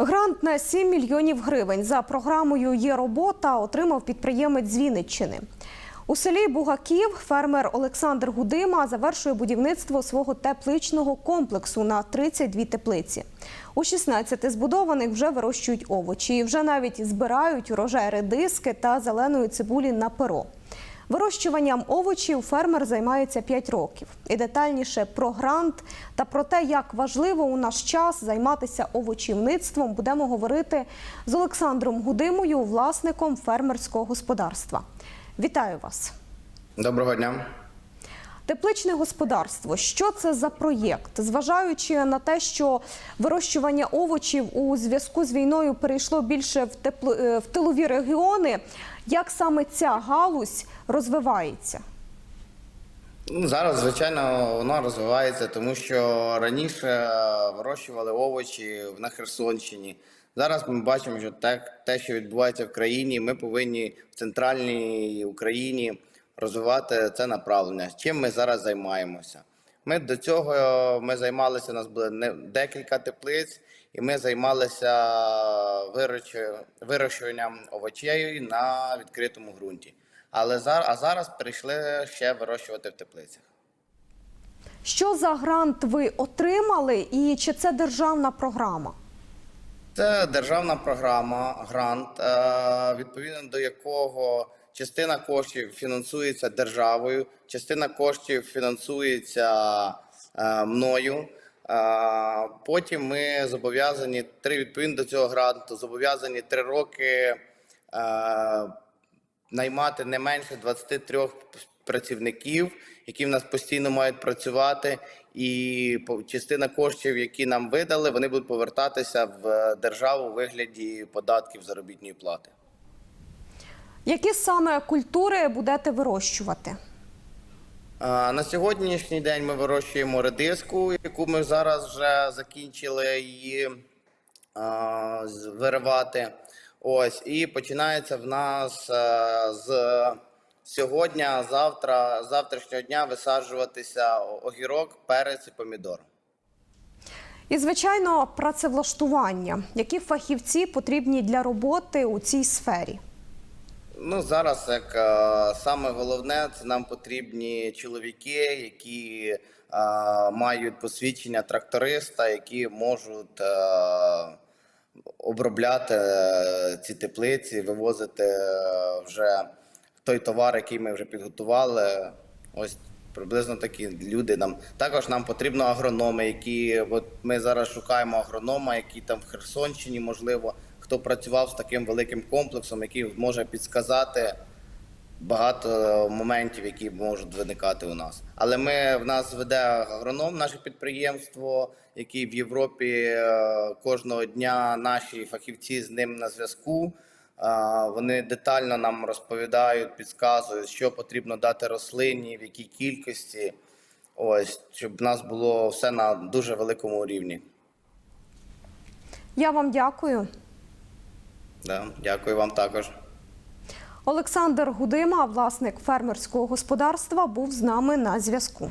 Грант на 7 мільйонів гривень за програмою Є робота отримав підприємець з Вінниччини. У селі Бугаків фермер Олександр Гудима завершує будівництво свого тепличного комплексу на 32 теплиці. У 16 збудованих вже вирощують овочі вже навіть збирають урожай редиски та зеленої цибулі на перо. Вирощуванням овочів фермер займається 5 років. І детальніше про грант та про те, як важливо у наш час займатися овочівництвом, будемо говорити з Олександром Гудимою, власником фермерського господарства. Вітаю вас! Доброго дня. Тепличне господарство. Що це за проєкт? Зважаючи на те, що вирощування овочів у зв'язку з війною перейшло більше в, тепло, е, в тилові регіони, як саме ця галузь розвивається? Ну, Зараз, звичайно, воно розвивається, тому що раніше е, вирощували овочі на Херсонщині. Зараз ми бачимо, що те, те, що відбувається в країні, ми повинні в центральній Україні розвивати це направлення. Чим ми зараз займаємося? Ми до цього ми займалися, у нас було декілька теплиць, і ми займалися вирощуванням овочей на відкритому ґрунті. Але зараз, а зараз прийшли ще вирощувати в теплицях. Що за грант ви отримали, і чи це державна програма? Це державна програма, грант, е, відповідно до якого частина коштів фінансується державою, частина коштів фінансується е, мною. Е, Потім ми зобов'язані три відповідно до цього гранту, зобов'язані три роки е, наймати не менше 23 працівників, які в нас постійно мають працювати, і частина коштів, які нам видали, вони будуть повертатися в державу у вигляді податків заробітної плати. Які саме культури будете вирощувати? На сьогоднішній день ми вирощуємо редиску, яку ми зараз вже закінчили її виривати. Ось і починається в нас з сьогодні, завтра, завтрашнього дня висаджуватися огірок, перець і помідор. І, звичайно, працевлаштування. Які фахівці потрібні для роботи у цій сфері? Ну зараз як е, саме головне, це нам потрібні чоловіки, які е, мають посвідчення тракториста, які можуть е, обробляти е, ці теплиці, вивозити е, вже той товар, який ми вже підготували. Ось приблизно такі люди нам також нам потрібно агрономи, які от ми зараз шукаємо агронома, які там в Херсонщині, можливо, хто працював з таким великим комплексом, який може підсказати багато моментів, які можуть виникати у нас. Але ми в нас веде агроном, наше підприємство, який в Європі е, кожного дня наші фахівці з ним на зв'язку. Вони детально нам розповідають, підказують, що потрібно дати рослині, в якій кількості. Ось, щоб в нас було все на дуже великому рівні. Я вам дякую. Да. Дякую вам також. Олександр Гудима, власник фермерського господарства, був з нами на зв'язку.